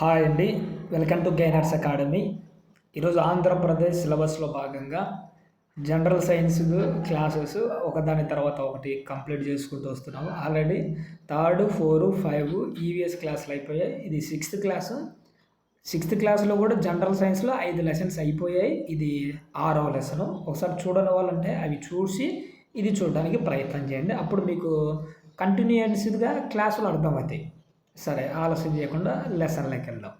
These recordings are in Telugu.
హాయ్ అండి. Welcome to gainers academy. ఈరోజు ఆంధ్రప్రదేశ్ సిలబస్లో భాగంగా జనరల్ సైన్స్ క్లాసెస్ ఒకదాని తర్వాత ఒకటి కంప్లీట్ చేసుకుంటూ వస్తున్నాము. Already third four five EVS క్లాసులు అయిపోయాయి. ఇది సిక్స్త్ క్లాసు. సిక్స్త్ క్లాస్లో కూడా జనరల్ సైన్స్లో ఐదు లెసన్స్ అయిపోయాయి. ఇది ఆరో లెసను. ఒకసారి చూడని వాళ్ళంటే అవి చూసి ఇది చూడడానికి ప్రయత్నం చేయండి. అప్పుడు మీకు కంటిన్యూస్గా క్లాసులు అర్థమవుతాయి. సరే ఆలస్యం చేయకుండా లెసన్లోకి వెళ్దాం.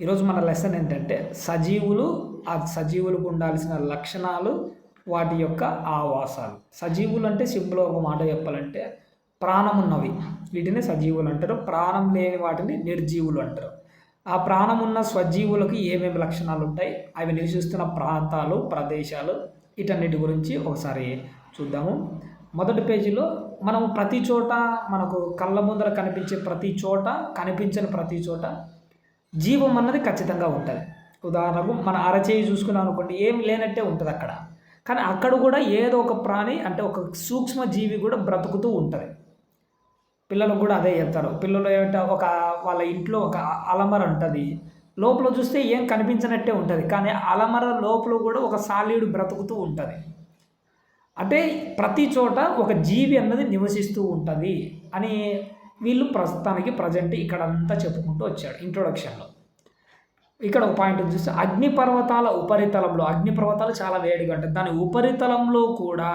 ఈరోజు మన లెసన్ ఏంటంటే సజీవులు ఆ సజీవులకు ఉండాల్సిన లక్షణాలు వాటి యొక్క ఆవాసాలు. సజీవులు అంటే సింపుల్ ఒక మాట చెప్పాలంటే ప్రాణం ఉన్నవి వీటిని సజీవులు అంటారు. ప్రాణం లేని వాటిని నిర్జీవులు అంటారు. ఆ ప్రాణం ఉన్న స్వజీవులకు ఏమేమి లక్షణాలు ఉంటాయి? అవి నివసిస్తున్న ప్రాంతాలు ప్రదేశాలు వీటన్నిటి గురించి ఒకసారి చూద్దాము. మొదటి పేజీలో మనం ప్రతి చోట మనకు కళ్ళ ముందర కనిపించే ప్రతి చోట కనిపించని ప్రతి చోట జీవం అన్నది ఖచ్చితంగా ఉంటుంది. ఉదాహరణకు మన అరచేయి చూసుకున్నాం అనుకోండి ఏం లేనట్టే ఉంటుంది అక్కడ. కానీ అక్కడ కూడా ఏదో ఒక ప్రాణి అంటే ఒక సూక్ష్మ జీవి కూడా బ్రతుకుతూ ఉంటుంది. పిల్లలకు కూడా అదే చెప్తారు. పిల్లలు ఏమంటే ఒక వాళ్ళ ఇంట్లో ఒక అలమర ఉంటుంది. లోపల చూస్తే ఏం కనిపించినట్టే ఉంటుంది. కానీ అలమర లోపల కూడా ఒక సాలీడు బ్రతుకుతూ ఉంటుంది. అంటే ప్రతి చోట ఒక జీవి అన్నది నివసిస్తూ ఉంటుంది అని వీళ్ళు ప్రస్తుతానికి ప్రజెంట్ ఇక్కడంతా చెప్పుకుంటూ వచ్చాడు ఇంట్రొడక్షన్లో. ఇక్కడ ఒక పాయింట్ చూస్తే అగ్నిపర్వతాల ఉపరితలంలో అగ్నిపర్వతాలు చాలా వేడిగా ఉంటాయి. దాని ఉపరితలంలో కూడా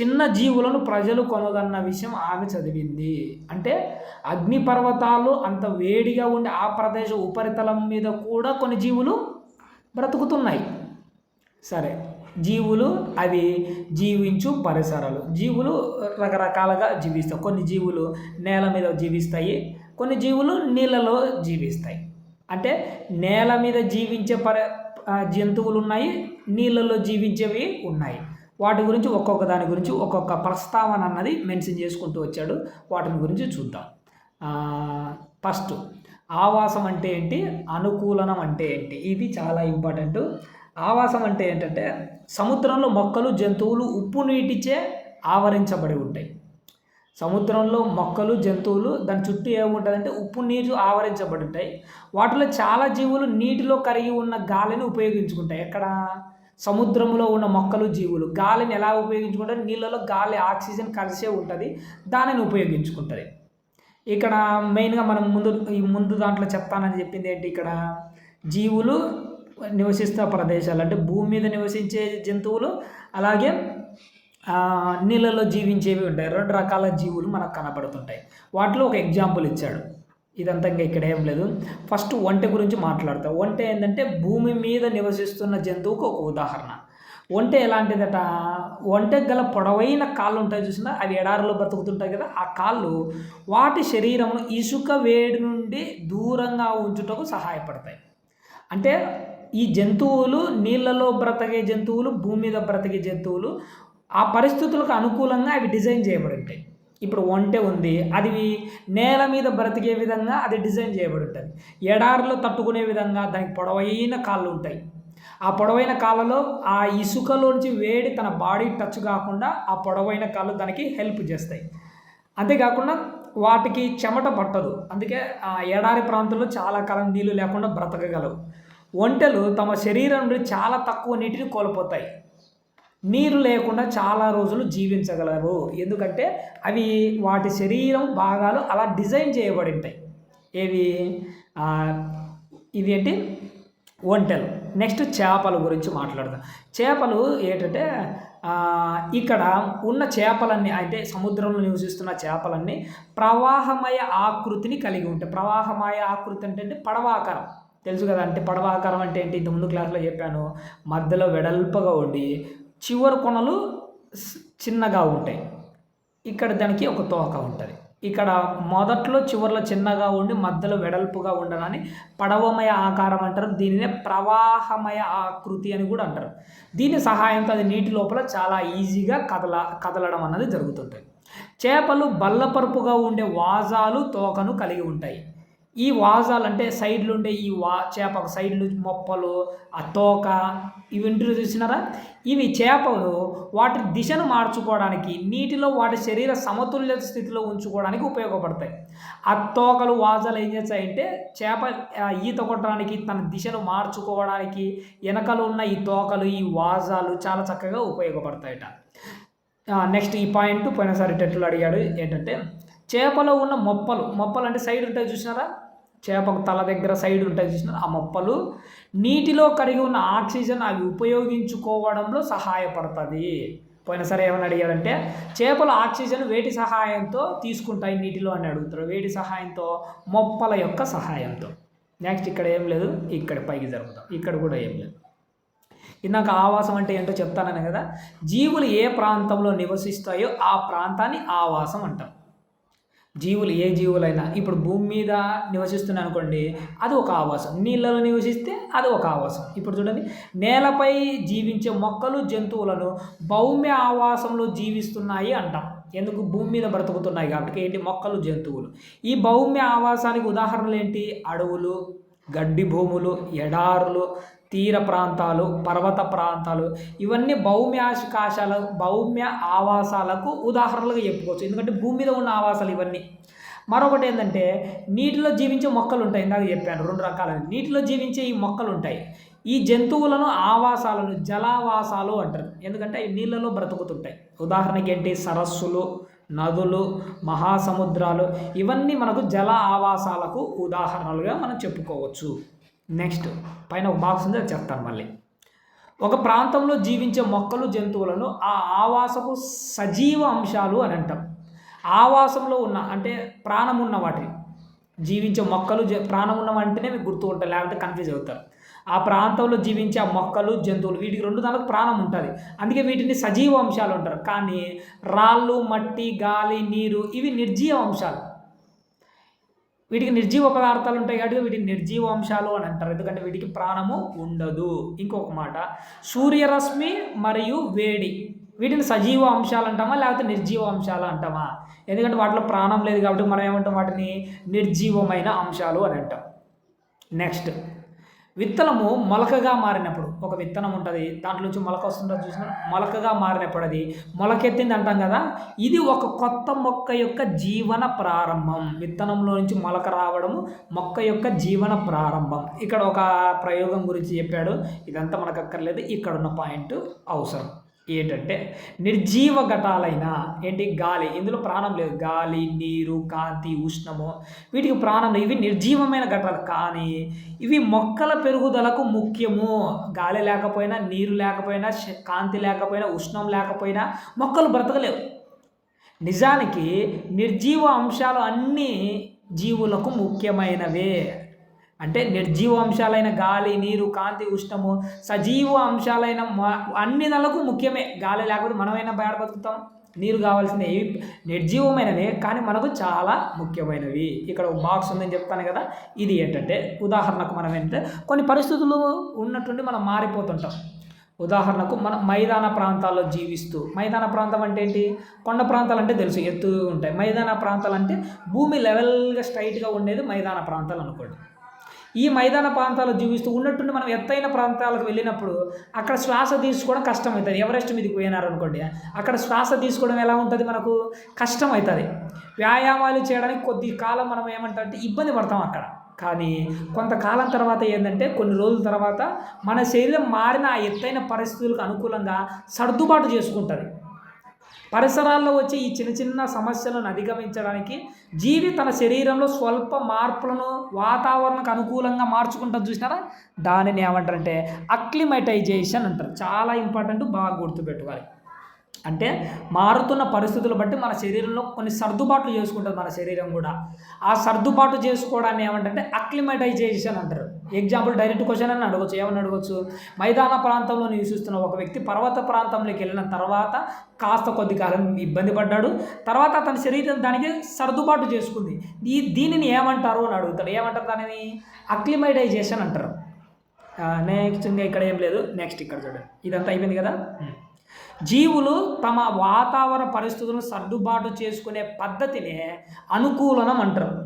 చిన్న జీవులను ప్రజలు కొనదన్న విషయం ఆమె చదివింది. అంటే అగ్నిపర్వతాలు అంత వేడిగా ఉండే ఆ ప్రదేశ ఉపరితలం మీద కూడా కొన్ని జీవులు బ్రతుకుతున్నాయి. సరే. జీవులు అవి జీవించు పరిసరాలు. జీవులు రకరకాలుగా జీవిస్తాయి. కొన్ని జీవులు నేల మీద జీవిస్తాయి కొన్ని జీవులు నీళ్ళలో జీవిస్తాయి. అంటే నేల మీద జీవించే పర జంతువులు ఉన్నాయి నీళ్ళలో జీవించేవి ఉన్నాయి. వాటి గురించి ఒక్కొక్క దాని గురించి ఒక్కొక్క ప్రస్తావన అన్నది మెన్షన్ చేసుకుంటూ వచ్చాడు. వాటిని గురించి చూద్దాం. ఫస్ట్ ఆవాసం అంటే ఏంటి? అనుకూలనం అంటే ఏంటి? ఇది చాలా ఇంపార్టెంట్. ఆవాసం అంటే ఏంటంటే సముద్రంలో మొక్కలు జంతువులు ఉప్పు నీటిచే ఆవరించబడి ఉంటాయి. సముద్రంలో మొక్కలు జంతువులు దాని చుట్టూ ఏముంటుందంటే ఉప్పు నీరు ఆవరించబడి ఉంటాయి. వాటిలో చాలా జీవులు నీటిలో కరిగి ఉన్న గాలిని ఉపయోగించుకుంటాయి. ఎక్కడ? సముద్రంలో ఉన్న మొక్కలు జీవులు గాలిని ఎలా ఉపయోగించుకుంటారు? నీళ్ళలో గాలి ఆక్సిజన్ కలిసే ఉంటుంది దానిని ఉపయోగించుకుంటుంది. ఇక్కడ మెయిన్గా మనం ముందు ఈ ముందు దాంట్లో చెప్తానని చెప్పింది ఏంటి? ఇక్కడ జీవులు నివసిస్తున్న ప్రదేశాలు అంటే భూమి మీద నివసించే జంతువులు అలాగే నీళ్ళలో జీవించేవి ఉంటాయి. రెండు రకాల జీవులు మనకు కనపడుతుంటాయి వాటిలో ఒక ఎగ్జాంపుల్ ఇచ్చాడు. ఇదంతా ఇంకా ఇక్కడ ఏం లేదు. ఫస్ట్ ఒంటె గురించి మాట్లాడతాం. ఒంటె ఏంటంటే భూమి మీద నివసిస్తున్న జంతువుకు ఒక ఉదాహరణ. ఒంటె ఎలాంటిదట? ఒంటె గల పొడవైన కాళ్ళు ఉంటాయి చూసినా అవి ఎడారిలో బ్రతుకుతుంటాయి కదా ఆ కాళ్ళు వాటి శరీరమును ఇసుక వేడి నుండి దూరంగా ఉంచుటకు సహాయపడతాయి. అంటే ఈ జంతువులు నీళ్ళలో బ్రతకే జంతువులు భూమి మీద బ్రతికే జంతువులు ఆ పరిస్థితులకు అనుకూలంగా అవి డిజైన్ చేయబడి ఉంటాయి ఇప్పుడు ఒంటె ఉంది అది నేల మీద బ్రతికే విధంగా అది డిజైన్ చేయబడి ఉంటుంది ఎడారిలో తట్టుకునే విధంగా దానికి పొడవైన కాళ్ళు ఉంటాయి. ఆ పొడవైన కాళ్ళలో ఆ ఇసుకలోంచి వేడి తన బాడీ టచ్ కాకుండా ఆ పొడవైన కాళ్ళు దానికి హెల్ప్ చేస్తాయి. అంతేకాకుండా వాటికి చెమట పట్టదు. అందుకే ఆ ఎడారి ప్రాంతంలో చాలా కాలం నీళ్ళు లేకుండా బ్రతకగలవు. ఒంటెలు తమ శరీరం నుండి చాలా తక్కువ నీటిని కోల్పోతాయి. నీరు లేకుండా చాలా రోజులు జీవించగలవు. ఎందుకంటే అవి వాటి శరీరం భాగాలు అలా డిజైన్ చేయబడి ఉంటాయి ఏవి ఇవి ఏంటి? ఒంటెలు. నెక్స్ట్ చేపల గురించి మాట్లాడదాం. చేపలు ఏంటంటే ఇక్కడ ఉన్న చేపలన్నీ అంటే సముద్రంలో నివసిస్తున్న చేపలన్నీ ప్రవాహమయ ఆకృతిని కలిగి ఉంటాయి. ప్రవాహమయ ఆకృతి అంటే పడవాకారం తెలుసు కదా అంటే పడవ ఆకారం అంటే ఏంటి? ఇంత ముందు క్లాస్లో చెప్పాను. మధ్యలో వెడల్పుగా ఉండి చివరి కొనలు చిన్నగా ఉంటాయి. ఇక్కడ దానికి ఒక తోక ఉంటుంది. ఇక్కడ మొదట్లో చివరిలో చిన్నగా ఉండి మధ్యలో వెడల్పుగా ఉండడాన్ని పడవమయ ఆకారం అంటారు. దీనినే ప్రవాహమయ ఆకృతి అని కూడా అంటారు. దీని సహాయంతో అది నీటి లోపల చాలా ఈజీగా కదల కదలడం అన్నది జరుగుతుంటుంది చేపలు బల్లపరుపుగా ఉండే వాజాలు తోకను కలిగి ఉంటాయి. ఈ వాజాలు అంటే సైడ్లు ఉండే ఈ వా చేపకు సైడ్లు మొప్పలు ఆ తోక ఇవి ఇంటి చూసినారా? ఇవి చేపలు వాటి దిశను మార్చుకోవడానికి నీటిలో వాటి శరీర సమతుల్య స్థితిలో ఉంచుకోవడానికి ఉపయోగపడతాయి. ఆ తోకలు వాజాలు ఏం చేస్తాయంటే చేప ఈత కొట్టడానికి తన దిశను మార్చుకోవడానికి వెనకలు ఉన్న ఈ తోకలు ఈ వాజాలు చాలా చక్కగా ఉపయోగపడతాయట. నెక్స్ట్ ఈ పాయింట్ పోయినసారి టెట్లు అడిగాడు ఏంటంటే చేపలో ఉన్న మొప్పలు మొప్పలు అంటే సైడ్ ఉంటాయి చూసినారా? చేపకు తల దగ్గర సైడ్ ఉంటుంది చూసిన ఆ మొప్పలు నీటిలో కరిగి ఉన్న ఆక్సిజన్ అవి ఉపయోగించుకోవడంలో సహాయపడుతుంది. పోయినసారి ఏమని అడిగారంటే చేపలు ఆక్సిజన్ వేటి సహాయంతో తీసుకుంటాయి నీటిలో అని అడుగుతారు వేటి సహాయంతో మొప్పల యొక్క సహాయంతో. నెక్స్ట్ ఇక్కడ ఏం లేదు ఇక్కడ పైకి జరుగుతాం. ఇక్కడ కూడా ఏం లేదు. ఇందాక ఆవాసం అంటే ఏంటో చెప్తానని కదా జీవులు ఏ ప్రాంతంలో నివసిస్తాయో ఆ ప్రాంతాన్ని ఆవాసం అంటాం. జీవులు ఏ జీవులైనా ఇప్పుడు భూమి మీద నివసిస్తున్నాయి అనుకోండి అది ఒక ఆవాసం. నీళ్ళలో నివసిస్తే అది ఒక ఆవాసం. ఇప్పుడు చూడండి నేలపై జీవించే మొక్కలు జంతువులను భౌమ్య ఆవాసంలో జీవిస్తున్నాయి అంటాం. ఎందుకు? భూమి మీద బ్రతుకుతున్నాయి కాబట్టి. ఏంటి? మొక్కలు జంతువులు. ఈ భౌమ్య ఆవాసానికి ఉదాహరణలు ఏంటి? అడవులు గడ్డి భూములు ఎడారులు తీర ప్రాంతాలు పర్వత ప్రాంతాలు ఇవన్నీ భౌమ్యాకాశాల భౌమ్య ఆవాసాలకు ఉదాహరణలుగా చెప్పుకోవచ్చు. ఎందుకంటే భూమి మీద ఉన్న ఆవాసాలు ఇవన్నీ. మరొకటి ఏంటంటే నీటిలో జీవించే మొక్కలు ఉంటాయి. ఇందాక చెప్పాను రెండు రకాల. నీటిలో జీవించే ఈ మొక్కలు ఉంటాయి. ఈ జంతువులను ఆవాసాలను జలావాసాలు అంటారు. ఎందుకంటే అవి నీళ్ళలో బ్రతుకుతుంటాయి. ఉదాహరణకి ఏంటి? సరస్సులు నదులు మహాసముద్రాలు. ఇవన్నీ మనకు జల ఆవాసాలకు ఉదాహరణలుగా మనం చెప్పుకోవచ్చు. నెక్స్ట్ పైన ఒక బాక్స్ ఉంది అది చెప్తాను మళ్ళీ. ఒక ప్రాంతంలో జీవించే మొక్కలు జంతువులను ఆ ఆవాసపు సజీవ అంశాలు అని అంటాం. ఆవాసంలో ఉన్న అంటే ప్రాణం ఉన్న వాటిని. జీవించే మొక్కలు జ ప్రాణం ఉన్నవంటేనే మీకు గుర్తు ఉంటారు లేకపోతే కన్ఫ్యూజ్ అవుతారు. ఆ ప్రాంతంలో జీవించే ఆ మొక్కలు జంతువులు వీటికి రెండు దానికి ప్రాణం ఉంటుంది. అందుకే వీటిని సజీవ అంశాలు అంటారు. కానీ రాళ్ళు మట్టి గాలి నీరు ఇవి నిర్జీవ అంశాలు. వీటికి నిర్జీవ పదార్థాలు ఉంటాయి కాబట్టి వీటిని నిర్జీవ అంశాలు అని అంటారు. ఎందుకంటే వీటికి ప్రాణము ఉండదు. ఇంకొక మాట. సూర్యరశ్మి మరియు వేడి. వీటిని సజీవ అంశాలు అంటామా? లేకపోతే నిర్జీవ అంశాలు అంటామా? ఎందుకంటే వాటిలో ప్రాణం లేదు కాబట్టి మనం ఏమంటాం? వాటిని నిర్జీవమైన అంశాలు అని అంటాం. నెక్స్ట్ విత్తనము మొలకగా మారినప్పుడు ఒక విత్తనం ఉంటుంది దాంట్లో నుంచి మొలక వస్తుంటుంది చూసిన? మొలకగా మారినప్పుడు అది. మొలకెత్తింది అంటాం కదా ఇది ఒక కొత్త మొక్క యొక్క జీవన ప్రారంభం. విత్తనంలో నుంచి మొలక రావడము మొక్క యొక్క జీవన ప్రారంభం. ఇక్కడ ఒక ప్రయోగం గురించి చెప్పాడు. ఇదంతా మనకు అక్కర్లేదు. ఇక్కడ ఉన్న పాయింట్ అవసరం. ఏంటంటే నిర్జీవ ఘటాలైన ఏంటి? గాలి. ఇందులో ప్రాణం లేదు. గాలి నీరు కాంతి ఉష్ణము. వీటికి ప్రాణం లేదు ఇవి నిర్జీవమైన ఘటాలు. కానీ ఇవి మొక్కల పెరుగుదలకు ముఖ్యము. గాలి లేకపోయినా నీరు లేకపోయినా శ- కాంతి లేకపోయినా ఉష్ణం లేకపోయినా మొక్కలు బ్రతకలేవు. నిజానికి నిర్జీవ అంశాలు అన్నీ జీవులకు ముఖ్యమైనవే. అంటే నిర్జీవ అంశాలైన గాలి నీరు కాంతి ఉష్ణము సజీవ అంశాలైన అన్ని నెలకు ముఖ్యమే. గాలి లేకపోతే మనమైనా బయట బతుకుతాం నీరు కావాల్సినవి నిర్జీవమైనవి కానీ మనకు చాలా ముఖ్యమైనవి. ఇక్కడ ఒక బాక్స్ ఉందని చెప్తాను కదా. ఇది ఏంటంటే ఉదాహరణకు మనం ఏంటంటే కొన్ని పరిస్థితులు ఉన్నట్టుండి మనం మారిపోతుంటాం. ఉదాహరణకు మనం మైదాన ప్రాంతాల్లో జీవిస్తూ మైదాన ప్రాంతం అంటే ఏంటి? కొండ ప్రాంతాలు అంటే తెలుసు ఎత్తు ఉంటాయి. మైదాన ప్రాంతాలు అంటే భూమి లెవెల్గా స్ట్రైట్గా ఉండేది మైదాన ప్రాంతాలు అనుకోండి. ఈ మైదాన ప్రాంతాల్లో జీవిస్తూ ఉన్నట్టుండి మనం ఎత్తైన ప్రాంతాలకు వెళ్ళినప్పుడు అక్కడ శ్వాస తీసుకోవడం కష్టం అవుతుంది ఎవరెస్ట్ మీదకి పోయినారనుకోండి అక్కడ శ్వాస తీసుకోవడం ఎలా ఉంటుంది మనకు? కష్టం అవుతుంది వ్యాయామాలు చేయడానికి కొద్ది కాలం మనం ఏమంటే ఇబ్బంది పడతాం అక్కడ. కానీ కొంతకాలం తర్వాత ఏంటంటే కొన్ని రోజుల తర్వాత మన శరీరం మారిన ఆ ఎత్తైన పరిస్థితులకు అనుకూలంగా సర్దుబాటు చేసుకుంటుంది. పరిసరాల్లో వచ్చే ఈ చిన్న చిన్న సమస్యలను అధిగమించడానికి జీవి తన శరీరంలో స్వల్ప మార్పులను వాతావరణకు అనుకూలంగా మార్చుకుంటారు చూసినారా? దానిని ఏమంటారంటే అక్లిమటైజేషన్ అంటారు. చాలా ఇంపార్టెంట్ బాగా గుర్తుపెట్టుకోవాలి. అంటే మారుతున్న పరిస్థితులు బట్టి మన శరీరంలో కొన్ని సర్దుబాట్లు చేసుకుంటుంది మన శరీరం కూడా. ఆ సర్దుబాటు చేసుకోవడాన్ని ఏమంటే అక్లిమటైజేషన్ అంటారు. ఎగ్జాంపుల్ డైరెక్ట్ క్వశ్చన్ అని అడగచ్చు. ఏమని అడగచ్చు? మైదాన ప్రాంతంలో నివసిస్తున్న ఒక వ్యక్తి పర్వత ప్రాంతంలోకి వెళ్ళిన తర్వాత కాస్త కొద్ది కాలం ఇబ్బంది పడ్డాడు. తర్వాత అతని శరీరం దానికి సర్దుబాటు చేసుకుంది. ఈ దీనిని ఏమంటారు అని అడుగుతాడు. ఏమంటారు దానిని? అక్లిమటైజేషన్ అంటారు. నెక్స్ట్ ఇంకా ఇక్కడ ఏం లేదు. నెక్స్ట్ ఇక్కడ చూడండి. ఇదంతా అయిపోయింది కదా? జీవులు తమ వాతావరణ పరిస్థితులను సర్దుబాటు చేసుకునే పద్ధతినే అనుకూలనం అంటారు.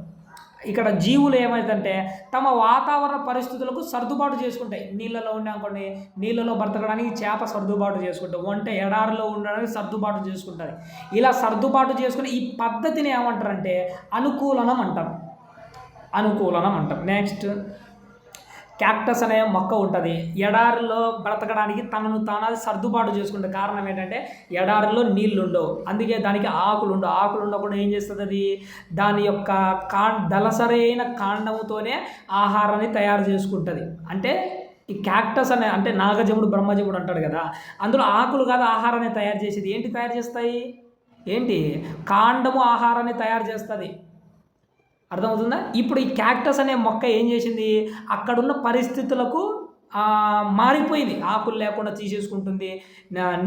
ఇక్కడ జీవులు ఏమైందంటే తమ వాతావరణ పరిస్థితులకు సర్దుబాటు చేసుకుంటాయి నీళ్ళలో ఉండే అనుకోండి నీళ్ళలో బ్రతకడానికి చేప సర్దుబాటు చేసుకుంటాయి వంట ఎడారిలో ఉండడానికి సర్దుబాటు చేసుకుంటుంది. ఇలా సర్దుబాటు చేసుకుని ఈ పద్ధతిని ఏమంటారంటే అనుకూలనం అంటాం అనుకూలనం అంటాం నెక్స్ట్ క్యాక్టస్ అనే మొక్క ఉంటుంది. ఎడారిలో బ్రతకడానికి తనను తాను అది సర్దుబాటు చేసుకుంటే కారణం ఏంటంటే ఎడారిలో నీళ్ళు ఉండవు అందుకే దానికి ఆకులు ఉండవు ఆకులు ఉండకుండా ఏం చేస్తుంది అది? దాని యొక్క కా దళసరైన కాండముతోనే ఆహారాన్ని తయారు చేసుకుంటుంది. అంటే ఈ క్యాక్టస్ అనే అంటే నాగజముడు బ్రహ్మజముడు అంటాడు కదా అందులో ఆకులు కాదు ఆహారాన్ని తయారు చేసేది. ఏంటి తయారు చేస్తాయి? ఏంటి? కాండము ఆహారాన్ని తయారు చేస్తుంది. అర్థమవుతుందా? ఇప్పుడు ఈ క్యాక్టస్ అనే మొక్క ఏం చేసింది? అక్కడున్న పరిస్థితులకు మారిపోయింది. ఆకులు లేకుండా తీసేసుకుంటుంది.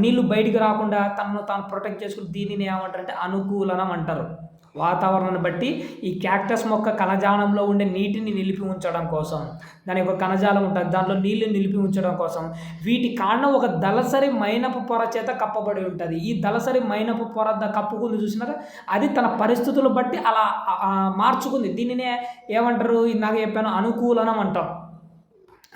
నీళ్ళు బయటికి రాకుండా తనను తాను ప్రొటెక్ట్ చేసుకుని దీనిని ఏమంటారంటే అనుకూలనం అంటారు. వాతావరణాన్ని బట్టి ఈ క్యాక్టస్ మొక్క కణజాలంలో ఉండే నీటిని నిలిపి ఉంచడం కోసం దాని యొక్క కణజాలం ఉంటుంది దాంట్లో నీళ్ళు నిలిపి ఉంచడం కోసం. వీటి కాండం ఒక దళసరి మైనపు పొర చేత కప్పబడి ఉంటుంది. ఈ దళసరి మైనపు పొర ద- కప్పుకుంది చూసినారా? అది తన పరిస్థితులు బట్టి అలా మార్చుకుంది. దీనినే ఏమంటారు? ఇందాక చెప్పాను అనుకూలనం అంటాం.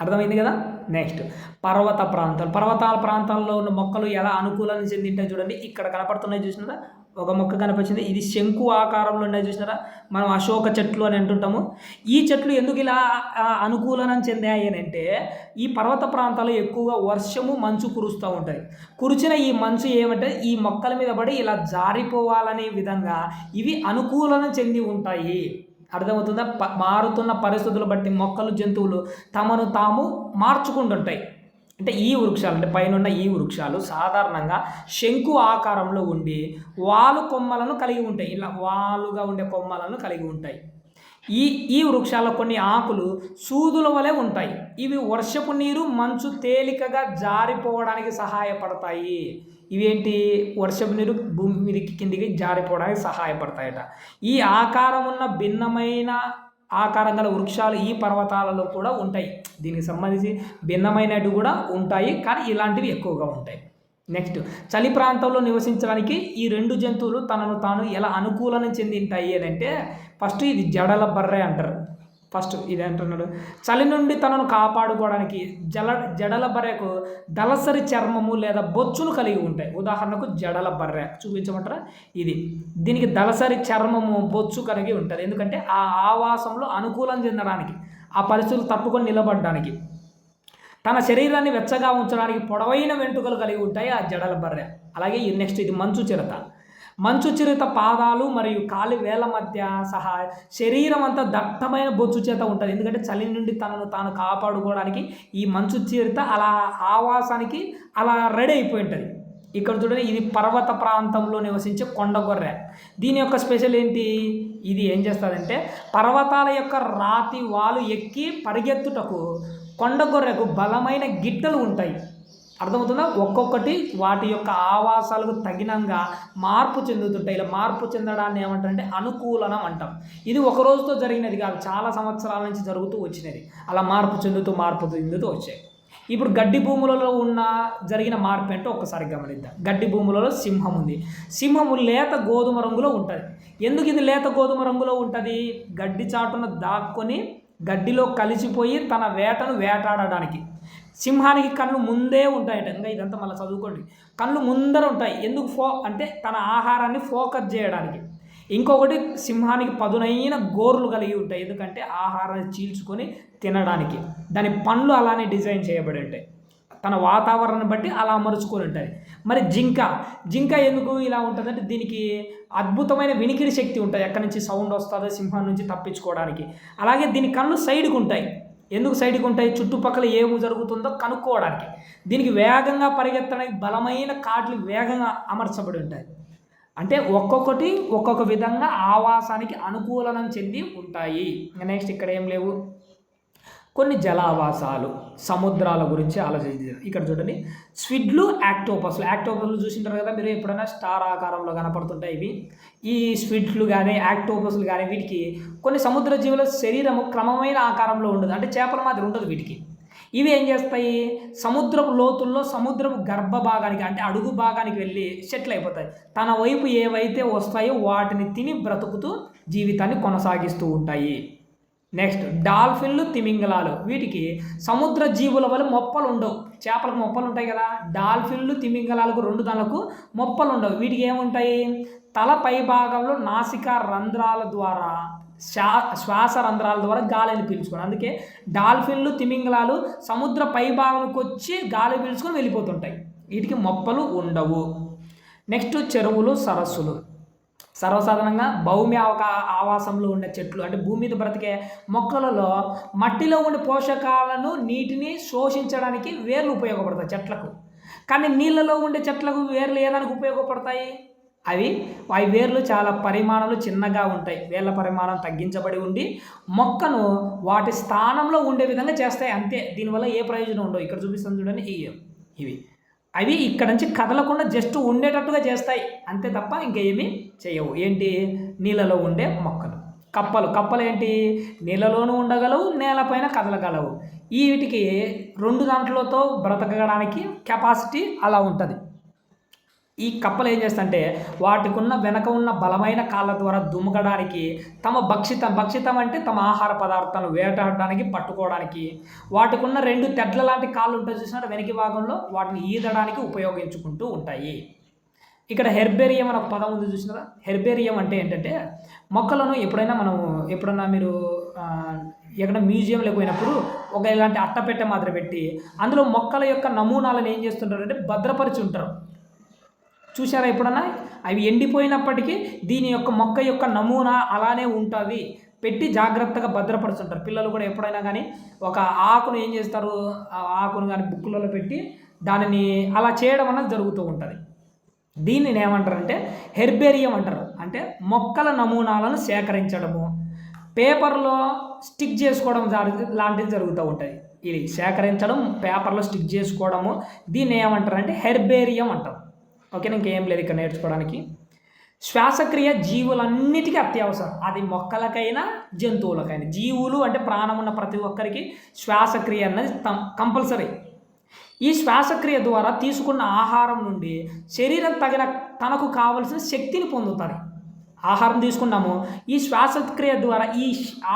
అర్థమైంది కదా? నెక్స్ట్ పర్వత ప్రాంతాలు. పర్వతాల ప్రాంతాల్లో ఉన్న మొక్కలు ఎలా అనుకూలాన్ని చెందింటాయి చూడండి. ఇక్కడ కనపడుతున్నాయి చూసినారా? ఒక మొక్క కనిపించింది. ఇది శంకు ఆకారంలో ఉన్నాయి చూసినారా? మనం అశోక చెట్లు అని అంటుంటాము. ఈ చెట్లు ఎందుకు ఇలా అనుకూలనం చెందాయనంటే అని అంటే ఈ పర్వత ప్రాంతాల్లో ఎక్కువగా వర్షము మంచు కురుస్తూ ఉంటాయి. కురిచిన ఈ మంచు ఏమంటే ఈ మొక్కల మీద పడి ఇలా జారిపోవాలనే విధంగా ఇవి అనుకూలనం చెంది ఉంటాయి. అర్థమవుతుందా? ప మారుతున్న పరిస్థితులు బట్టి మొక్కలు జంతువులు తమను తాము మార్చుకుంటుంటాయి. అంటే ఈ వృక్షాలు అంటే పైన ఈ వృక్షాలు సాధారణంగా శంకు ఆకారంలో ఉండి వాలు కొమ్మలను కలిగి ఉంటాయి. ఇలా వాలుగా ఉండే కొమ్మలను కలిగి ఉంటాయి. ఈ ఈ వృక్షాల కొన్ని ఆకులు సూదుల వలె ఉంటాయి. ఇవి వర్షపు నీరు మంచు తేలికగా జారిపోవడానికి సహాయపడతాయి. ఇవేంటి? వర్షపు నీరు భూమి మీదకి కిందికి జారిపోవడానికి సహాయపడతాయట. ఈ ఆకారం ఉన్న భిన్నమైన ఆకారం గల వృక్షాలు ఈ పర్వతాలలో కూడా ఉంటాయి. దీనికి సంబంధించి భిన్నమైనవి కూడా ఉంటాయి కానీ ఇలాంటివి ఎక్కువగా ఉంటాయి. నెక్స్ట్ చలి ప్రాంతంలో నివసించడానికి ఈ రెండు జంతువులు తనను తాను ఎలా అనుకూలన చెందింటాయి అని అంటే ఫస్ట్ ఇది జడల బర్రె అంటారు. ఫస్ట్ ఇది అంటున్నాడు. చలి నుండి తనను కాపాడుకోవడానికి జల జడల బర్రెకు దళసరి చర్మము లేదా బొచ్చులు కలిగి ఉంటాయి. ఉదాహరణకు జడల బర్రె. చూపించమంటారా? ఇది. దీనికి దళసరి చర్మము బొచ్చు కలిగి ఉంటుంది. ఎందుకంటే ఆ ఆవాసంలో అనుకూలం చెందడానికి ఆ పరిస్థితులు తట్టుకొని నిలబడడానికి తన శరీరాన్ని వెచ్చగా ఉంచడానికి పొడవైన వెంట్రుకలు కలిగి ఉంటాయి ఆ జడల బర్రె. అలాగే ఈ నెక్స్ట్ ఇది మంచు చిరత. మంచు చిరుత పాదాలు మరియు కాలి వేల మధ్య సహా శరీరం అంతా దట్టమైన బొచ్చు చేత ఉంటుంది. ఎందుకంటే చలి నుండి తనను తాను కాపాడుకోవడానికి ఈ మంచు చిరుత అలా ఆవాసానికి అలా రెడీ అయిపోయి ఉంటుంది. ఇక్కడ చూడండి ఇది పర్వత ప్రాంతంలో నివసించే కొండ గొర్రె. దీని యొక్క స్పెషల్ ఏంటి? ఇది ఏం చేస్తుందంటే పర్వతాల యొక్క రాతి వాలు ఎక్కి పరిగెత్తుటకు కొండ గొర్రెకు బలమైన గిట్టలు ఉంటాయి. అర్థమవుతుందా? ఒక్కొక్కటి వాటి యొక్క ఆవాసాలకు తగినంగా మార్పు చెందుతుంటాయి. ఇలా మార్పు చెందడాన్ని ఏమంటారంటే అనుకూలనం అంటాం. ఇది ఒక రోజుతో జరిగినది కాదు చాలా సంవత్సరాల నుంచి జరుగుతూ వచ్చినది. అలా మార్పు చెందుతూ మార్పు చెందుతూ వచ్చాయి. ఇప్పుడు గడ్డి భూములలో ఉన్న జరిగిన మార్పు ఏంటో ఒక్కసారి గమనిద్దాం. గడ్డి భూములలో సింహం ఉంది. సింహము లేత గోధుమ రంగులో ఉంటుంది. ఎందుకు ఇది లేత గోధుమ రంగులో ఉంటుంది? గడ్డి చాటున దాక్కొని గడ్డిలో కలిసిపోయి తన వేటను వేటాడడానికి. సింహానికి కళ్ళు ముందే ఉంటాయట. ఇంకా ఇదంతా మళ్ళీ చదువుకోండి. కళ్ళు ముందర ఉంటాయి. ఎందుకు ఫో అంటే తన ఆహారాన్ని ఫోకస్ చేయడానికి. ఇంకొకటి సింహానికి పదునైన గోర్లు కలిగి ఉంటాయి. ఎందుకంటే ఆహారాన్ని చీల్చుకొని తినడానికి. దాని పండ్లు అలానే డిజైన్ చేయబడి ఉంటాయి. తన వాతావరణం బట్టి అలా అమరుచుకొని ఉంటుంది మరి జింక. జింక ఎందుకు ఇలా ఉంటుందంటే దీనికి అద్భుతమైన వినికిడి శక్తి ఉంటుంది ఎక్కడి నుంచి సౌండ్ వస్తుందో సింహం నుంచి తప్పించుకోవడానికి. అలాగే దీని కళ్ళు సైడ్కి ఉంటాయి. ఎందుకు సైడ్కి ఉంటాయి? చుట్టుపక్కల ఏమి జరుగుతుందో కనుక్కోవడానికి. దీనికి వేగంగా పరిగెత్తడానికి బలమైన కాట్లు వేగంగా అమర్చబడి ఉంటాయి. అంటే ఒక్కొక్కటి ఒక్కొక్క విధంగా ఆవాసానికి అనుకూలనం చెంది ఉంటాయి. నెక్స్ట్ ఇక్కడ ఏం లేవు? కొన్ని జలావాసాలు సముద్రాల గురించి ఆలోచించారు ఇక్కడ చూడండి. స్విడ్లు యాక్టోపస్లు. యాక్టోపస్లు చూసింటారు కదా మీరు ఎప్పుడైనా? స్టార్ ఆకారంలో కనపడుతుంటాయి ఇవి. ఈ స్విడ్లు కానీ యాక్టోపస్లు కానీ వీటికి కొన్ని సముద్ర జీవుల శరీరము క్రమమైన ఆకారంలో ఉండదు. అంటే చేపల మాదిరి ఉండదు వీటికి. ఇవి ఏం చేస్తాయి? సముద్రపు లోతుల్లో సముద్రపు గర్భ భాగానికి అంటే అడుగు భాగానికి వెళ్ళి సెటిల్ అయిపోతాయి. తన వైపు ఏవైతే వస్తాయో వాటిని తిని బ్రతుకుతూ జీవితాన్ని కొనసాగిస్తూ ఉంటాయి. నెక్స్ట్ డాల్ఫిన్లు తిమింగలాలు. వీటికి సముద్ర జీవుల వల్ల మొప్పలు ఉండవు చేపలకు మొప్పలు ఉంటాయి కదా? డాల్ఫిన్లు తిమింగలాలకు రెండు దానికి మొప్పలు ఉండవు వీటికి ఏముంటాయి? తల పై భాగంలో నాసిక రంధ్రాల ద్వారా శ్వా శ్వాస రంధ్రాల ద్వారా గాలిని పీల్చుకోవడం. అందుకే డాల్ఫిన్లు తిమింగలాలు సముద్ర పై భాగానికి వచ్చి గాలి పీల్చుకొని వెళ్ళిపోతుంటాయి. వీటికి మొప్పలు ఉండవు. నెక్స్ట్ చెరువులు సరస్సులు. సర్వసాధారణంగా భౌమి అవకా ఆవాసంలో ఉండే చెట్లు అంటే భూమి మీద బ్రతికే మొక్కలలో మట్టిలో ఉండే పోషకాలను నీటిని శోషించడానికి వేర్లు ఉపయోగపడతాయి చెట్లకు. కానీ నీళ్ళలో ఉండే చెట్లకు వేర్లు ఏదానికి ఉపయోగపడతాయి? అవి అవి వేర్లు చాలా పరిమాణాలు చిన్నగా ఉంటాయి. వేర్ల పరిమాణం తగ్గించబడి ఉండి మొక్కను వాటి స్థానంలో ఉండే విధంగా చేస్తాయి. అంతే. దీనివల్ల ఏ ప్రయోజనం ఉండవు. ఇక్కడ చూపిస్తాను చూడండి. ఇవి ఇవి. అవి ఇక్కడ నుంచి కదలకుండా జస్ట్ ఉండేటట్టుగా చేస్తాయి. అంతే తప్ప ఇంకేమీ చేయవు. ఏంటి? నీళ్ళలో ఉండే మొక్కలు. కప్పలు. కప్పలు ఏంటి? నీళ్ళలోనూ ఉండగలవు నేలపైన కదలగలవు. వీటికి రెండు దాంట్లతో బ్రతకడానికి కెపాసిటీ అలా ఉంటుంది. ఈ కప్పలు ఏం చేస్తాయంటే వాటికున్న వెనక ఉన్న బలమైన కాళ్ళ ద్వారా దుమకడానికి తమ భక్షితం భక్షితం అంటే తమ ఆహార పదార్థాలను వేటాడడానికి పట్టుకోవడానికి. వాటికున్న రెండు తెడ్ల లాంటి కాళ్ళు ఉంటాయి చూసినారు? వెనక భాగంలో వాటిని ఈదడానికి ఉపయోగించుకుంటూ ఉంటాయి. ఇక్కడ హెర్బేరియం అనే ఒక పదం ఉంది చూసినారా? హెర్బేరియం అంటే ఏంటంటే మొక్కలను ఎప్పుడైనా మనం ఎప్పుడైనా మీరు ఎక్కడ మ్యూజియంలోకి పోయినప్పుడు ఒక ఇలాంటి అట్టపెట్టె మాత్రం పెట్టి అందులో మొక్కల యొక్క నమూనాలను ఏం చేస్తుంటారు అంటే భద్రపరిచి ఉంటారు. చూసారా ఎప్పుడన్నా? అవి ఎండిపోయినప్పటికీ దీని యొక్క మొక్క యొక్క నమూనా అలానే ఉంటుంది. పెట్టి జాగ్రత్తగా భద్రపరుస్తుంటారు. పిల్లలు కూడా ఎప్పుడైనా కానీ ఒక ఆకును ఏం చేస్తారు? ఆ ఆకును కానీ బుక్కులలో పెట్టి దానిని అలా చేయడం అన్నది జరుగుతూ ఉంటుంది. దీనిని ఏమంటారంటే హెర్బేరియం అంటారు. అంటే మొక్కల నమూనాలను సేకరించడము. పేపర్లో స్టిక్ చేసుకోవడం లాంటిది లాంటివి జరుగుతూ ఉంటాయి ఇది సేకరించడం పేపర్లో స్టిక్ చేసుకోవడము. దీన్ని ఏమంటారంటే హెర్బేరియం అంటారు. ఓకేనా ఇంకేం లేదు ఇక్కడ నేర్చుకోవడానికి. శ్వాసక్రియ జీవులన్నిటికీ అత్యవసరం. అది మొక్కలకైనా జంతువులకైనా. జీవులు అంటే ప్రాణం ఉన్న ప్రతి ఒక్కరికి శ్వాసక్రియ అన్నది కంపల్సరీ. ఈ శ్వాసక్రియ ద్వారా తీసుకున్న ఆహారం నుండి శరీరం తగిన తనకు కావలసిన శక్తిని పొందుతుంది ఆహారం తీసుకున్నాము. ఈ శ్వాసక్రియ ద్వారా ఈ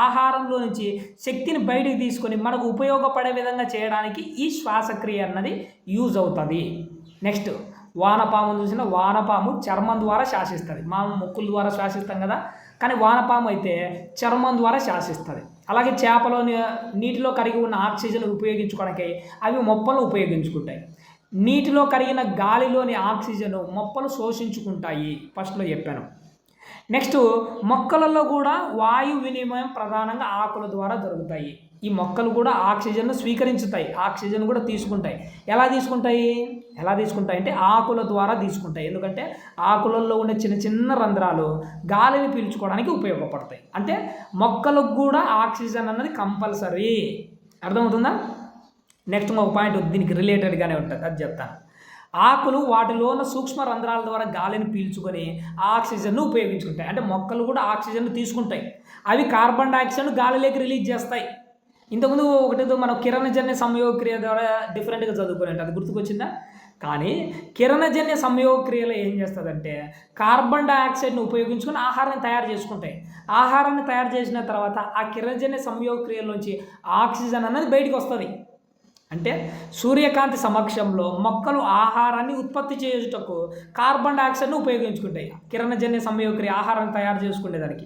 ఆహారంలో నుంచి శక్తిని బయటికి తీసుకొని మనకు ఉపయోగపడే విధంగా చేయడానికి ఈ శ్వాసక్రియ అన్నది యూజ్ అవుతుంది. నెక్స్ట్. వానపాము చూసిన వానపాము చర్మం ద్వారా శాసిస్తుంది. మా ముక్కుల ద్వారా శ్వాసిస్తాం కదా. కానీ వానపాము అయితే చర్మం ద్వారా శాసిస్తుంది. అలాగే చేపలో నీటిలో కరిగి ఉన్న ఆక్సిజన్ ఉపయోగించుకోవడానికి అవి మొప్పలు ఉపయోగించుకుంటాయి. నీటిలో కరిగిన గాలిలోని ఆక్సిజన్ మొప్పలు శోషించుకుంటాయి. ఫస్ట్లో చెప్పాను. నెక్స్ట్ మొక్కలలో కూడా వాయు వినిమయం ప్రధానంగా ఆకుల ద్వారా జరుగుతాయి. ఈ మొక్కలు కూడా ఆక్సిజన్ను స్వీకరించుతాయి ఆక్సిజన్ కూడా తీసుకుంటాయి. ఎలా తీసుకుంటాయి? ఎలా తీసుకుంటాయి అంటే ఆకుల ద్వారా తీసుకుంటాయి. ఎందుకంటే ఆకులలో ఉండే చిన్న చిన్న రంధ్రాలు గాలిని పీల్చుకోవడానికి ఉపయోగపడతాయి. అంటే మొక్కలకు కూడా ఆక్సిజన్ అన్నది కంపల్సరీ. అర్థమవుతుందా? నెక్స్ట్ ఒక పాయింట్ దీనికి రిలేటెడ్గానే ఉంటుంది. అది చెప్తాను. ఆకులు వాటిలో ఉన్న సూక్ష్మ రంధ్రాల ద్వారా గాలిని పీల్చుకొని ఆక్సిజన్ను ఉపయోగించుకుంటాయి. అంటే మొక్కలు కూడా ఆక్సిజన్ను తీసుకుంటాయి. అవి కార్బన్ డైఆక్సైడ్ గాలిలోకి రిలీజ్ చేస్తాయి. ఇంతకుముందు ఒకటి మనం కిరణజన్య సంయోగక్రియ ద్వారా డిఫరెంట్గా చదువుకునేట అది గుర్తుకొచ్చిందా? కానీ కిరణజన్య సంయోగక్రియలో ఏం చేస్తుందంటే కార్బన్ డైఆక్సైడ్ని ఉపయోగించుకొని ఆహారాన్ని తయారు చేసుకుంటాయి. ఆహారాన్ని తయారు చేసిన తర్వాత ఆ కిరణజన్య సంయోగక్రియలోంచి ఆక్సిజన్ అనేది బయటకు వస్తుంది. అంటే సూర్యకాంతి సమక్షంలో మొక్కలు ఆహారాన్ని ఉత్పత్తి చేయుటకు కార్బన్ డైఆక్సైడ్ను ఉపయోగించుకుంటాయి. కిరణజన్య సంయోగక్రియ ఆహారాన్ని తయారు చేసుకునేదానికి.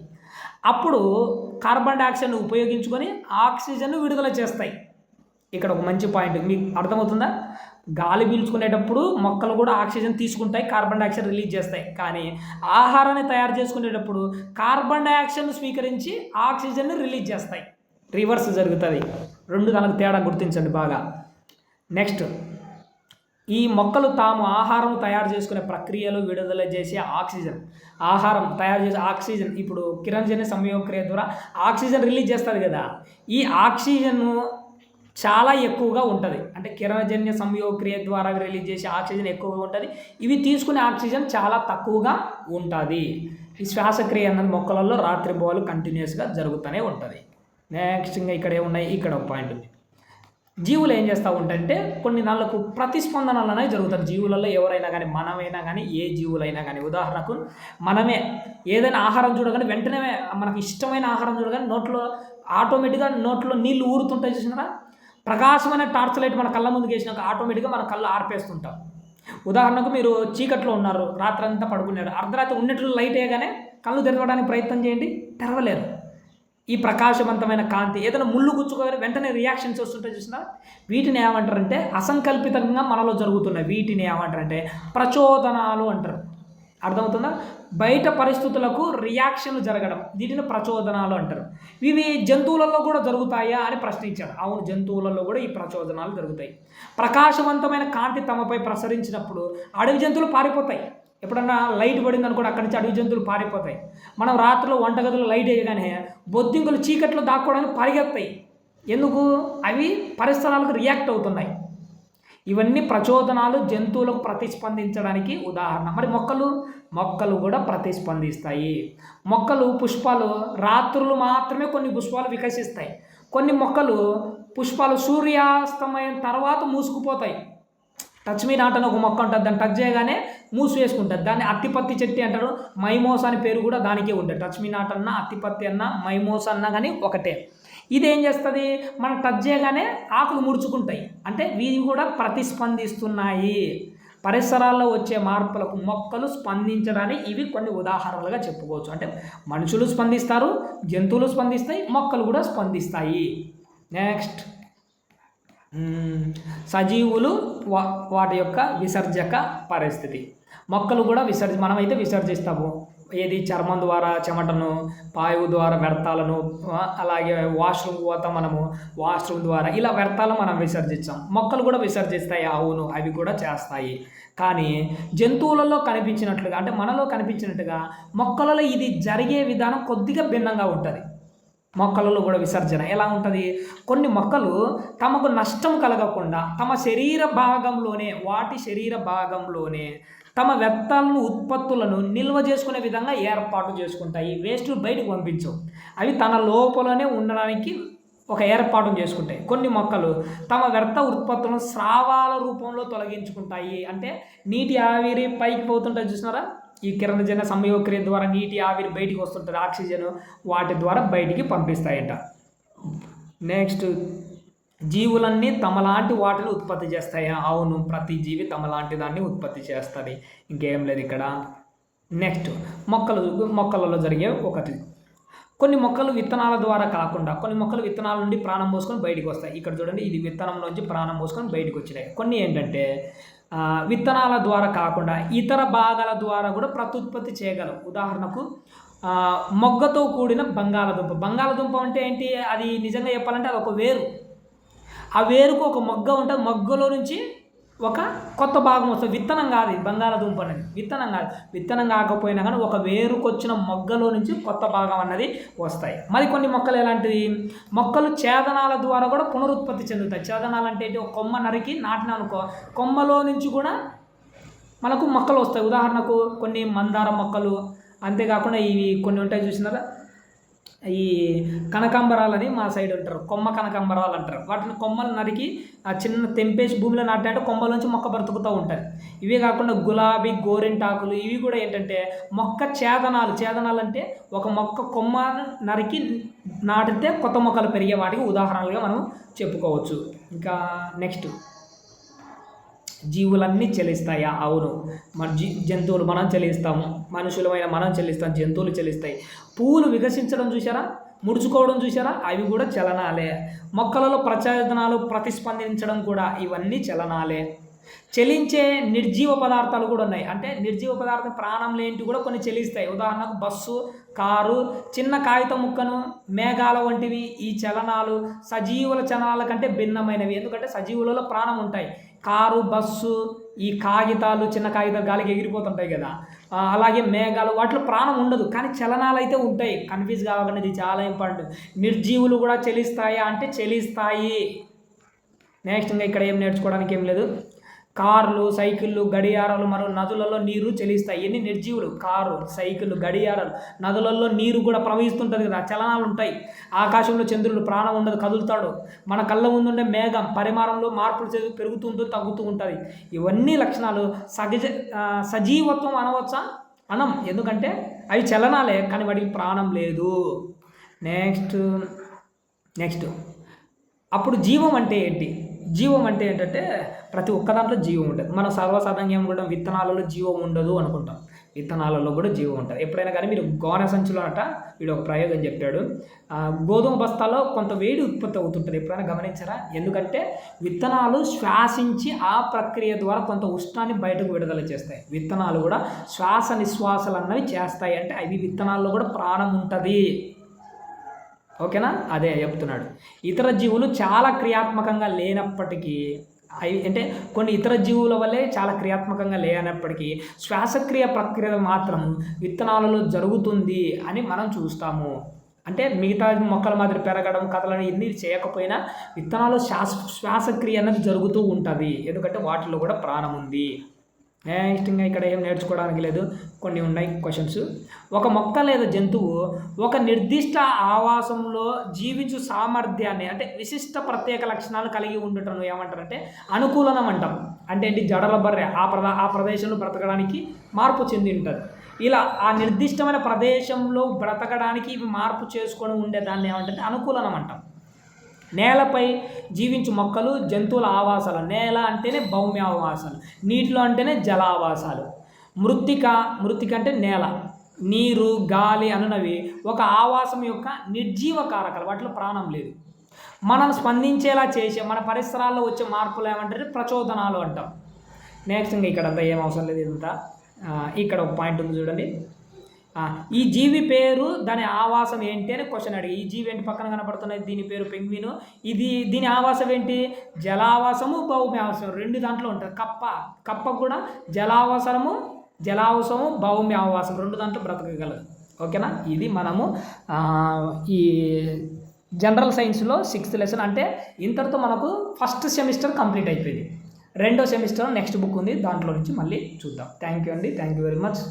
అప్పుడు కార్బన్ డైఆక్సైడ్ని ఉపయోగించుకొని ఆక్సిజన్ను విడుదల చేస్తాయి. ఇక్కడ ఒక మంచి పాయింట్ మీకు అర్థమవుతుందా? గాలి పీల్చుకునేటప్పుడు మొక్కలు కూడా ఆక్సిజన్ తీసుకుంటాయి కార్బన్ డైఆక్సైడ్ రిలీజ్ చేస్తాయి. కానీ ఆహారాన్ని తయారు చేసుకునేటప్పుడు కార్బన్ డైఆక్సైడ్ను స్వీకరించి ఆక్సిజన్ని రిలీజ్ చేస్తాయి. రివర్స్ జరుగుతుంది. రెండు దానికి తేడా గుర్తించండి బాగా. నెక్స్ట్. ఈ మొక్కలు తాము ఆహారం తయారు చేసుకునే ప్రక్రియలో విడుదల చేసే ఆక్సిజన్. ఆహారం తయారు చేసే ఆక్సిజన్. ఇప్పుడు కిరణజన్య సంయోగక్రియ ద్వారా ఆక్సిజన్ రిలీజ్ చేస్తుంది కదా. ఈ ఆక్సిజన్ చాలా ఎక్కువగా ఉంటుంది. అంటే కిరణజన్య సంయోగక్రియ ద్వారా రిలీజ్ చేసే ఆక్సిజన్ ఎక్కువగా ఉంటుంది. ఇవి తీసుకునే ఆక్సిజన్ చాలా తక్కువగా ఉంటుంది. ఈ శ్వాసక్రియ అన్నది మొక్కలలో రాత్రిబోలు కంటిన్యూస్గా జరుగుతూనే ఉంటుంది. నెక్స్ట్ ఇంకా ఇక్కడ ఏమున్నాయి ఇక్కడ ఒక పాయింట్ ఉంది జీవులు ఏం చేస్తూ ఉంటాయంటే కొన్ని నాళ్ళకు ప్రతిస్పందనలు అనేవి జరుగుతారు జీవులలో ఎవరైనా కానీ మనమైనా కానీ ఏ జీవులైనా కానీ. ఉదాహరణకు మనమే ఏదైనా ఆహారం చూడగానే వెంటనే మనకు ఇష్టమైన ఆహారం చూడగానే నోట్లో ఆటోమేటిక్గా నోట్లో నీళ్ళు ఊరుతుంటాయి చూసినారా? ప్రకాశమైన టార్చ్ లైట్ మన కళ్ళ ముందుకు వేసినాక ఆటోమేటిక్గా మన కళ్ళు ఆర్పేస్తుంటాం. ఉదాహరణకు మీరు చీకట్లో ఉన్నారు రాత్రంతా పడుకున్నారు అర్ధరాత్రి ఉన్నట్లు లైట్ వేయగానే కళ్ళు తెరవడానికి ప్రయత్నం చేయండి తెరవలేరు. ఈ ప్రకాశవంతమైన కాంతి. ఏదైనా ముళ్ళు గుచ్చుకోగానే వెంటనే రియాక్షన్స్ వస్తుంటే చూసినా వీటిని ఏమంటారంటే అసంకల్పితంగా మనలో జరుగుతున్నాయి. వీటిని ఏమంటారంటే ప్రచోదనాలు అంటారు. అర్థమవుతుందా? బయట పరిస్థితులకు రియాక్షన్లు జరగడం. వీటిని ప్రచోదనాలు అంటారు. ఇవి జంతువులలో కూడా జరుగుతాయా అని ప్రశ్నించారు. అవును జంతువులలో కూడా ఈ ప్రచోదనాలు జరుగుతాయి. ప్రకాశవంతమైన కాంతి తమపై ప్రసరించినప్పుడు అడవి జంతువులు పారిపోతాయి. ఎప్పుడన్నా లైట్ పడింది అనుకోండి అక్కడి నుంచి అడవి జంతువులు పారిపోతాయి. మనం రాత్రిలో వంటగదిలో లైట్ వేయగానే బొద్దింకులు చీకట్లో దాక్కోవడానికి పరిగెత్తాయి. ఎందుకు? అవి పరిసరాలకు రియాక్ట్ అవుతున్నాయి. ఇవన్నీ ప్రచోదనాలు జంతువులకు ప్రతిస్పందించడానికి ఉదాహరణ. మరి మొక్కలు? మొక్కలు కూడా ప్రతిస్పందిస్తాయి. మొక్కలు పుష్పాలు రాత్రులు మాత్రమే కొన్ని పుష్పాలు వికసిస్తాయి. కొన్ని మొక్కలు పుష్పాలు సూర్యాస్తమయం తర్వాత మూసుకుపోతాయి. టచ్ మీ నాటని ఒక మొక్క ఉంటుంది దాన్ని టచ్ చేయగానే మూసివేసుకుంటారు దాన్ని అత్తిపత్తి చెట్టు అంటారు. మైమోస్ అని పేరు కూడా దానికే ఉంటుంది. టచ్ మీ నాట్ అన్న అత్తిపత్తి అన్న మైమోస్ అన్న కానీ ఒకటే. ఇది ఏం చేస్తుంది? మనం టచ్ చేయగానే ఆకులు ముడుచుకుంటాయి. అంటే వీవి కూడా ప్రతిస్పందిస్తున్నాయి. పరిసరాల్లో వచ్చే మార్పులకు మొక్కలు స్పందించడానికి ఇవి కొన్ని ఉదాహరణలుగా చెప్పుకోవచ్చు. అంటే మనుషులు స్పందిస్తారు జంతువులు స్పందిస్తాయి మొక్కలు కూడా స్పందిస్తాయి. నెక్స్ట్. సజీవులు వా వాటి యొక్క విసర్జక పరిస్థితి. మొక్కలు కూడా విసర్జి మనమైతే విసర్జిస్తాము. ఏది చర్మం ద్వారా చెమటను పాయువు ద్వారా వ్యర్థాలను అలాగే వాష్రూమ్ పోతాం మనము. వాష్రూమ్ ద్వారా ఇలా వ్యర్థాలు మనం విసర్జించాం. మొక్కలు కూడా విసర్జిస్తాయి అవును అవి కూడా చేస్తాయి. కానీ జంతువులలో కనిపించినట్లుగా అంటే మనలో కనిపించినట్టుగా మొక్కలలో ఇది జరిగే విధానం కొద్దిగా భిన్నంగా ఉంటుంది. మొక్కలలో కూడా విసర్జన ఎలా ఉంటుంది? కొన్ని మొక్కలు తమకు నష్టం కలగకుండా తమ శరీర భాగంలోనే వాటి శరీర భాగంలోనే తమ వ్యర్థాలను ఉత్పత్తులను నిల్వ చేసుకునే విధంగా ఏర్పాటు చేసుకుంటాయి. వేస్ట్ బయటకు పంపించవు. అవి తన లోపలనే ఉండడానికి ఒక ఏర్పాటు చేసుకుంటాయి. కొన్ని మొక్కలు తమ వ్యర్థ ఉత్పత్తులను స్రావాల రూపంలో తొలగించుకుంటాయి. అంటే నీటి ఆవిరి పైకి పోతుంటాయి చూసినారా? ఈ కిరణజన సంయోక్రియ ద్వారా నీటి ఆవిరి బయటికి వస్తుంటుంది. ఆక్సిజన్ వాటి ద్వారా బయటికి పంపిస్తాయట. నెక్స్ట్ జీవులన్నీ తమలాంటి వాటిని ఉత్పత్తి చేస్తాయా? అవును ప్రతి జీవి తమలాంటి దాన్ని ఉత్పత్తి చేస్తుంది. ఇంకేం లేదు ఇక్కడ. నెక్స్ట్ మొక్కలు మొక్కలలో జరిగే ఒకటి. కొన్ని మొక్కలు విత్తనాల ద్వారా కాకుండా కొన్ని మొక్కలు విత్తనాల నుండి ప్రాణం పోసుకొని బయటికి వస్తాయి. ఇక్కడ చూడండి ఇది విత్తనం నుంచి ప్రాణం పోసుకొని బయటకు వచ్చినాయి. కొన్ని ఏంటంటే విత్తనాల ద్వారా కాకుండా ఇతర భాగాల ద్వారా కూడా ప్రత్యుత్పత్తి చేయగలవు. ఉదాహరణకు మొగ్గతో కూడిన బంగాళదుంప. బంగాళదుంప అంటే ఏంటి? అది నిజంగా చెప్పాలంటే అది ఒక వేరు. ఆ వేరుకు ఒక మొగ్గ ఉంటుంది. మొగ్గలో నుంచి ఒక కొత్త భాగం వస్తుంది. విత్తనం కాదు బంగాళదుంప అనేది. విత్తనం కాదు. విత్తనం కాకపోయినా కానీ ఒక వేరుకొచ్చిన మొగ్గలో నుంచి కొత్త భాగం అన్నది వస్తాయి. మరి కొన్ని మొక్కలు ఎలాంటివి? మొక్కలు ఛేదనాల ద్వారా కూడా పునరుత్పత్తి చెందుతాయి. ఛేదనాలు అంటే ఏంటి? ఒక కొమ్మ నరికి నాటిన అనుకో కొమ్మలో నుంచి కూడా మనకు మొక్కలు వస్తాయి. ఉదాహరణకు కొన్ని మందార మొక్కలు అంతేకాకుండా ఇవి కొన్ని ఉంటాయి చూసినారా? ఈ కనకాంబరాలని మా సైడ్ అంటారు. కొమ్మ కనకాంబరాలు అంటారు. వాటిని కొమ్మలు నరికి ఆ చిన్న తెంపేసి భూమిలో నాటినట్టు కొమ్మల నుంచి మొక్క బ్రతుకుతూ ఉంటుంది ఇవే కాకుండా గులాబీ గోరింటాకులు ఇవి కూడా ఏంటంటే మొక్క ఛేదనాలు ఛేదనాలు అంటే ఒక మొక్క కొమ్మ నరికి నాటితే కొత్త మొక్కలు పెరిగే వాటికి ఉదాహరణలుగా మనం చెప్పుకోవచ్చు. ఇంకా నెక్స్ట్. జీవులన్నీ చెల్లిస్తాయా అవును. మన జీ జంతువులు మనం చెల్లిస్తాము మనుషులమైన మనం చెల్లిస్తాం జంతువులు చెల్లిస్తాయి పువ్వులు వికసించడం చూసారా ముడుచుకోవడం చూసారా అవి కూడా చలనాలే. మొక్కలలో ప్రచోదనాలు ప్రతిస్పందించడం కూడా ఇవన్నీ చలనాలే. చలించే నిర్జీవ పదార్థాలు కూడా ఉన్నాయి. అంటే నిర్జీవ పదార్థం ప్రాణం లేనివి కూడా కొన్ని చెలిస్తాయి. ఉదాహరణకు బస్సు కారు చిన్న కాగితం ముక్కను మేఘాల వంటివి. ఈ చలనాలు సజీవుల చలనాల కంటే భిన్నమైనవి. ఎందుకంటే సజీవులలో ప్రాణం ఉంటాయి. కారు బస్సు ఈ కాగితాలు చిన్న కాగితాలు గాలికి ఎగిరిపోతుంటాయి కదా. అలాగే మేఘాలు వాటిలో ప్రాణం ఉండదు. కానీ చలనాలు అయితే ఉంటాయి. కన్ఫ్యూజ్ కావాలనేది ఇది చాలా ఇంపార్టెంట్. నిర్జీవులు కూడా చెలిస్తాయా అంటే చెలిస్తాయి. నెక్స్ట్ ఇంకా ఇక్కడ ఏం నేర్చుకోవడానికి ఏం లేదు. కార్లు సైకిళ్ళు గడియారాలు మరియు నదులలో నీరు చెలిస్తాయి. ఎన్ని నిర్జీవులు? కారు సైకిళ్ళు గడియారాలు. నదులలో నీరు కూడా ప్రవహిస్తుంటుంది కదా చలనాలు ఉంటాయి. ఆకాశంలో చంద్రుడు ప్రాణం ఉండదు కదులుతాడు. మన కళ్ళ ముందుండే మేఘం పరిమాణంలో మార్పులు పెరుగుతూ ఉంటుంది తగ్గుతూ ఉంటుంది. ఇవన్నీ లక్షణాలు సహజ సజీవత్వం అనవచ్చా? అనం. ఎందుకంటే అవి చలనాలే కానీ వాటికి ప్రాణం లేదు. Next next. అప్పుడు జీవం అంటే ఏంటి? జీవం అంటే ఏంటంటే ప్రతి ఒక్క దాంట్లో జీవం ఉంటుంది. మనం సర్వసాధారణంగా ఏమనుకుంటాం విత్తనాలలో జీవం ఉండదు అనుకుంటాం. విత్తనాలలో కూడా జీవం ఉంటుంది. ఎప్పుడైనా కానీ మీరు గోన సంచులో అట వీడు ఒక ప్రయోగం చెప్పాడు. గోధుమ బస్తాలో కొంత వేడి ఉత్పత్తి అవుతుంటుంది. ఎప్పుడైనా గమనించరా? ఎందుకంటే విత్తనాలు శ్వాసించి ఆ ప్రక్రియ ద్వారా కొంత ఉష్ణాన్ని బయటకు విడుదల చేస్తాయి. విత్తనాలు కూడా శ్వాస నిశ్వాసాలు అన్నవి చేస్తాయి. అంటే అవి విత్తనాల్లో కూడా ప్రాణం ఉంటుంది. ఓకేనా? అదే చెప్తున్నాడు. ఇతర జీవులు చాలా క్రియాత్మకంగా లేనప్పటికీ అవి అంటే కొన్ని ఇతర జీవుల వల్లే చాలా క్రియాత్మకంగా లేనప్పటికీ శ్వాసక్రియ ప్రక్రియ మాత్రం విత్తనాలలో జరుగుతుంది అని మనం చూస్తాము. అంటే మిగతా మొక్కల మాదిరి పెరగడం కథలను ఇన్ని చేయకపోయినా విత్తనాలు శ్వాస శ్వాసక్రియ అన్నది జరుగుతూ ఉంటుంది. ఎందుకంటే వాటిలో కూడా ప్రాణం ఉంది. నెక్స్ట్ ఇంకా ఇక్కడ ఏం నేర్చుకోవడానికి లేదు. కొన్ని ఉన్నాయి క్వశ్చన్స్ ఒక మొక్క లేదా జంతువు ఒక నిర్దిష్ట ఆవాసంలో జీవించు సామర్థ్యాన్ని అంటే విశిష్ట ప్రత్యేక లక్షణాలు కలిగి ఉండటం ఏమంటారంటే అనుకూలనం అంటాం. అంటే ఏంటి? జడల బర్రె ఆ ప్రదా ఆ ప్రదేశంలో బ్రతకడానికి మార్పు చెంది ఉంటుంది ఇలా ఆ నిర్దిష్టమైన ప్రదేశంలో బ్రతకడానికి ఇవి మార్పు చేసుకొని ఉండేదాన్ని ఏమంటే అనుకూలనం అంటాం. నేలపై జీవించు మొక్కలు జంతువుల ఆవాసాలు. నేల అంటేనే భౌమ్య ఆవాసాలు. నీటిలో అంటేనే జల ఆవాసాలు మృత్తిక మృత్తిక అంటే నేల. నీరు గాలి అనునవి ఒక ఆవాసం యొక్క నిర్జీవ కారకాలు. వాటిలో ప్రాణం లేదు. మనం స్పందించేలా చేసే మన పరిసరాల్లో వచ్చే మార్పులు ఏమంటారు? ప్రచోదనాలు అంటాం. నెక్స్ట్ ఇంకా ఇక్కడ అంతా ఏం అవసరం లేదు ఇదంతా. ఇక్కడ ఒక పాయింట్ ఉంది చూడండి. ఈ జీవి పేరు దాని ఆవాసం ఏంటి అని క్వశ్చన్ అడిగి ఈ జీవి ఏంటి పక్కన కనపడుతున్నది దీని పేరు పెంగ్విను. ఇది దీని ఆవాసం ఏంటి? జలావాసము భౌమి ఆవాసము రెండు దాంట్లో ఉంటుంది కప్ప కప్ప కూడా జలావాసనము జలావాసము భౌమి ఆవాసం రెండు దాంట్లో బ్రతకగలదు. ఓకేనా ఇది మనము ఈ జనరల్ సైన్స్లో సిక్స్త్ లెసన్ అంటే ఇంతటితో మనకు ఫస్ట్ సెమిస్టర్ కంప్లీట్ అయిపోయింది. రెండో సెమిస్టర్ నెక్స్ట్ బుక్ ఉంది దాంట్లో నుంచి మళ్ళీ చూద్దాం. థ్యాంక్ యూ అండి. Thank you very much